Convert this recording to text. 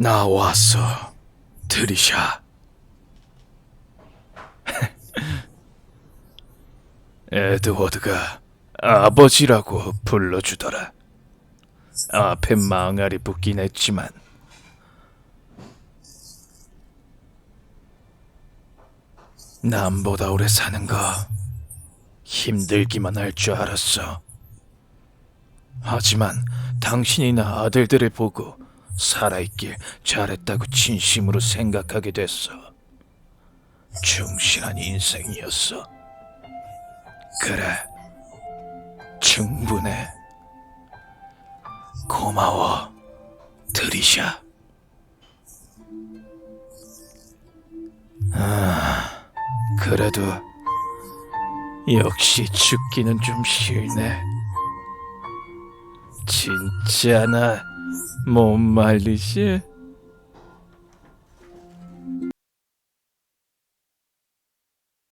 나 왔어, 드리샤. 에드워드가 아버지라고 불러주더라. 앞에 망아리 붙긴 했지만 남보다 오래 사는 거 힘들기만 할 줄 알았어. 하지만 당신이나 아들들을 보고 살아있길 잘했다고 진심으로 생각하게 됐어. 충실한 인생이었어. 그래, 충분해. 고마워, 드리샤. 아, 그래도 역시 죽기는 좀 싫네. 진짜 나 못 말리지?